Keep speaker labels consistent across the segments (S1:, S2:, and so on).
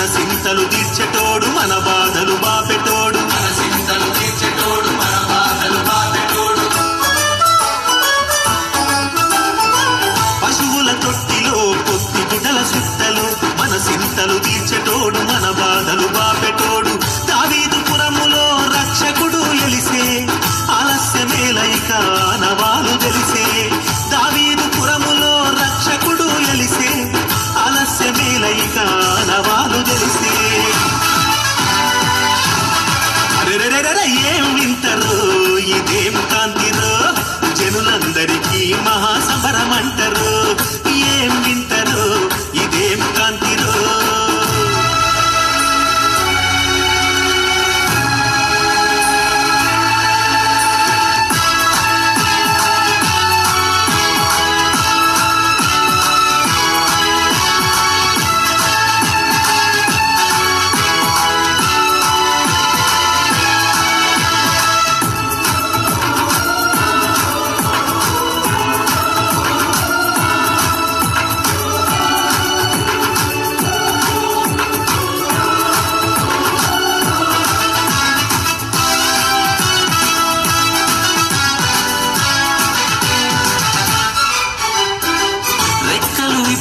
S1: మన
S2: చింతలు తీర్చెటోడు మన బాధలు
S1: బా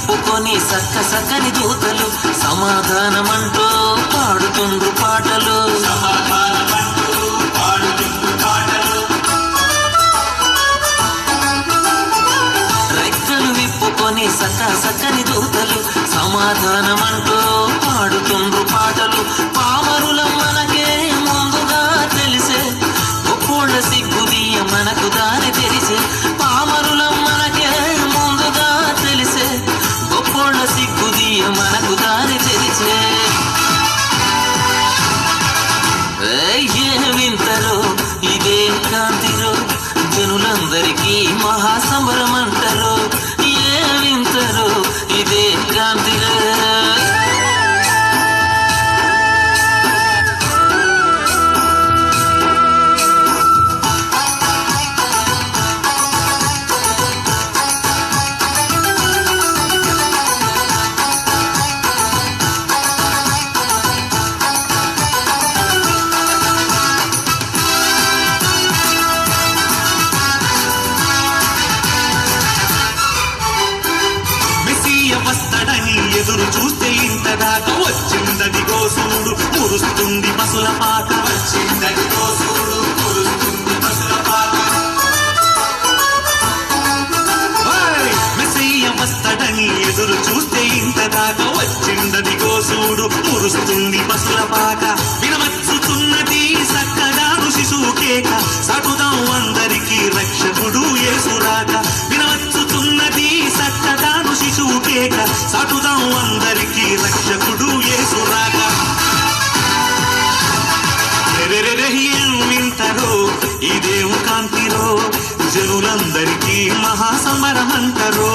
S2: రెక్కలు సక్క సక్కని దూతలు సమాధానమంటూ పాడుతుండ్రు పాటలు. రెక్కలు విప్పుకొని సక్క సక్కని దూతలు సమాధానం ఇదే కాంతిరో జనులందరికీ మహాసంబరమంటారు ఏ వింతరో ఇదే కాంతిరో
S1: దాకా వచ్చిందది గోసుడు మురుస్తుంది పసుల పాట.
S2: వచ్చిందని దోసుడు కురుస్తుంది పసుల పాట.
S1: వస్తాడని ఎదురు చూస్తే ఇంత దాకా వచ్చిందది గోసుడు మురుస్తుంది పసుల పాట. వినవచ్చుతున్నది భక్తులందరికీ మహాసమరమంటారు.